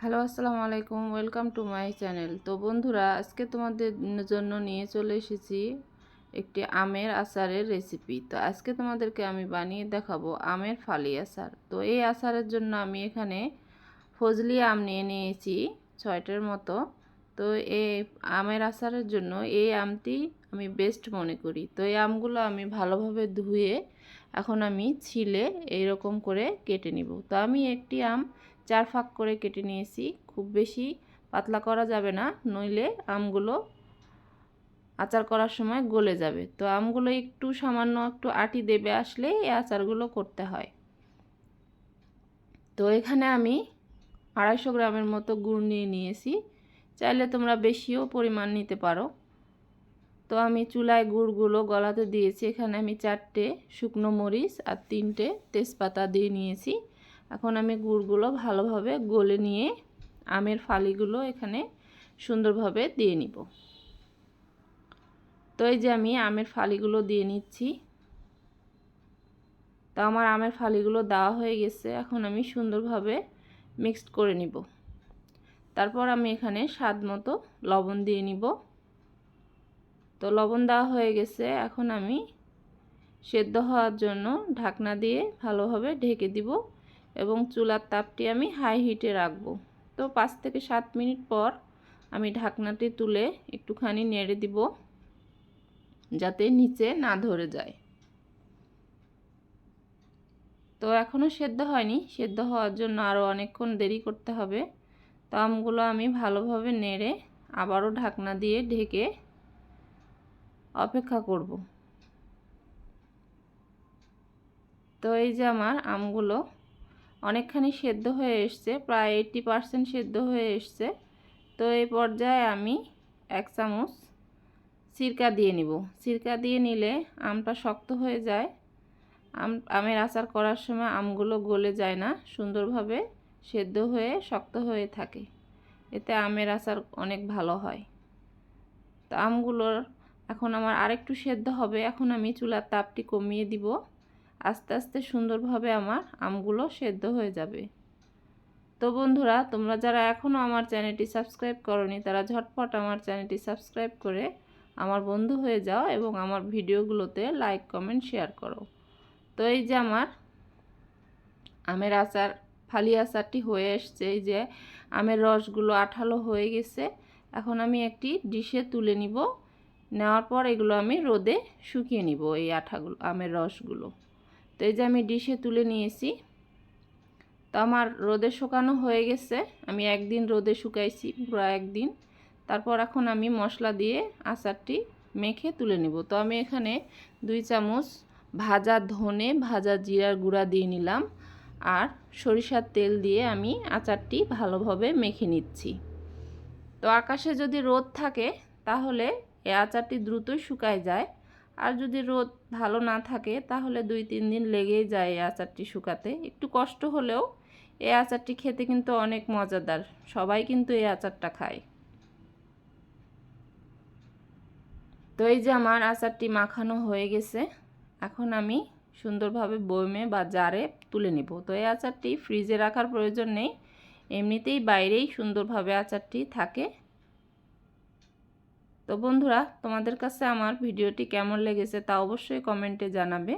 Hello, আসসালামু আলাইকুম, welcome to my channel. তো বন্ধুরা, আজকে তোমাদের জন্য নিয়ে চলে এসেছি একটি আমের আচারের রেসিপি। তো আজকে তোমাদেরকে আমি বানিয়ে দেখাবো আমের ফালি আচার। তো এই আচারের জন্য আমি এখানে ফজলি আম নিয়ে নিয়েছি ছয়টার মতো। তো এই আমের আচারের জন্য এই আমটি আমি বেস্ট মনে করি। তো এই আমগুলো আমি ভালোভাবে ধুয়ে এখন আমি ছিলে এইরকম করে কেটে নিব। তো আমি একটি আম চার ফাঁক করে কেটে নিয়েছি। খুব বেশি পাতলা করা যাবে না, নইলে আমগুলো আচার করার সময় গলে যাবে। তো আমগুলো একটু সামান্য একটু আটি দেবে আসলে এই আচারগুলো করতে হয়। তো এখানে আমি আড়াইশো গ্রামের মতো গুড় নিয়ে নিয়েছি। চাইলে তোমরা বেশিও পরিমাণ নিতে পারো। তো আমি চুলায় গুড়গুলো গলাতে দিয়েছি। এখানে আমি চারটে শুকনো মরিচ আর তিনটে তেজপাতা দিয়ে নিয়েছি। এখন আমি গুড়গুলো ভালোভাবে গলে নিয়ে আমের ফালিগুলো এখানে সুন্দরভাবে দিয়ে নিব। তো এই যে আমি আমের ফালিগুলো দিয়ে নিচ্ছি। তো আমার আমের ফালিগুলো দেওয়া হয়ে গেছে, এখন আমি সুন্দরভাবে মিক্সড করে নিব। তারপর আমি এখানে স্বাদ মতো লবণ দিয়ে নিব। তো লবণ দেওয়া হয়ে গেছে, এখন আমি সেদ্ধ হওয়ার জন্য ঢাকনা দিয়ে ভালোভাবে ঢেকে দিব। এবং চুলার তাপটি আমি হাই হিটে রাখব। তো পাঁচ থেকে সাত মিনিট পর আমি ঢাকনাটি তুলে একটুখানি নেড়ে দিব, যাতে নিচে না ধরে যায়। তো এখনও সেদ্ধ হয়নি। সেদ্ধ হওয়ার জন্য আরও অনেকক্ষণ দেরি করতে হবে। তো আমগুলো আমি ভালোভাবে নেড়ে আবারও ঢাকনা দিয়ে ঢেকে অপেক্ষা করব। তো এই যে আমার আমগুলো অনেকখানি সেদ্ধ হয়ে এসছে, প্রায় এইটটি পারসেন্ট সেদ্ধ হয়ে এসছে। তো এই পর্যায়ে আমি এক চামচ সিরকা দিয়ে নিব। সিরকা দিয়ে নিলে আমটা শক্ত হয়ে যায়। আম, আমের আচার করার সময় আমগুলো গলে যায় না, সুন্দরভাবে সেদ্ধ হয়ে শক্ত হয়ে থাকে। এতে আমের আচার অনেক ভালো হয়। তো আমগুলোর এখন আমার আরেকটু সেদ্ধ হবে। এখন আমি চুলার তাপটি কমিয়ে দিব। আস্তে আস্তে সুন্দরভাবে আমার আমগুলো সেদ্ধ হয়ে যাবে। তো বন্ধুরা, তোমরা যারা এখনও আমার চ্যানেলটি সাবস্ক্রাইব করনি, তারা ঝটপট আমার চ্যানেলটি সাবস্ক্রাইব করে আমার বন্ধু হয়ে যাও এবং আমার ভিডিওগুলোতে লাইক, কমেন্ট, শেয়ার করো। তো এই যে আমার আমের আচার, ফালি আচারটি হয়ে এসছে। এই যে আমের রসগুলো আঠালো হয়ে গেছে। এখন আমি একটি ডিশে তুলে নিব। নেওয়ার পর এগুলো আমি রোদে শুকিয়ে নিব এই আঠাগুলো, আমের রসগুলো। তো এই যে আমি ডিশে তুলে নিয়েছি। তো আমার রোদে শুকানো হয়ে গেছে। আমি একদিন রোদে শুকাইছি পুরো একদিন। তারপর এখন আমি মশলা দিয়ে আচারটি মেখে তুলে নেব। তো আমি এখানে দুই চামচ ভাজা ধনে, ভাজা জিরার গুঁড়া দিয়ে নিলাম আর সরিষার তেল দিয়ে আমি আচারটি ভালোভাবে মেখে নিচ্ছি। তো আকাশে যদি রোদ থাকে তাহলে এই আচারটি দ্রুতই শুকায় যায়। আর যদি রোদ ভালো না থাকে, তাহলে দুই তিন দিন লেগেই যায় এই আচারটি শুকাতে। একটু কষ্ট হলেও এই আচারটি খেতে কিন্তু অনেক মজাদার। সবাই কিন্তু এই আচারটা খায়। তো এই যে আমার আচারটি মাখানো হয়ে গেছে, এখন আমি সুন্দরভাবে বয়মে বা জারে তুলে নিব। তো এই আচারটি ফ্রিজে রাখার প্রয়োজন নেই। এমনিতেই বাইরেই সুন্দরভাবে আচারটি থাকে। তো বন্ধুরা, তোমাদের কাছে আমার ভিডিওটি কেমন লেগেছে তা অবশ্যই কমেন্টে জানাবে।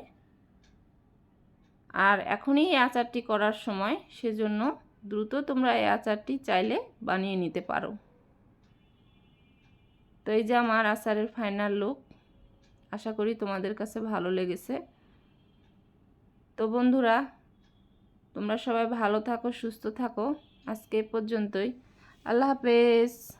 আর এখনই এই আচারটি করার সময়, সেজন্য দ্রুত তোমরা এই আচারটি চাইলে বানিয়ে নিতে পারো। তো এই যে আমার আচারের ফাইনাল লুক আশা করি তোমাদের কাছে ভালো লেগেছে। তো বন্ধুরা, তোমরা সবাই ভালো থাকো, সুস্থ থাকো। আজকে পর্যন্তই। আল্লাহ হাফেজ।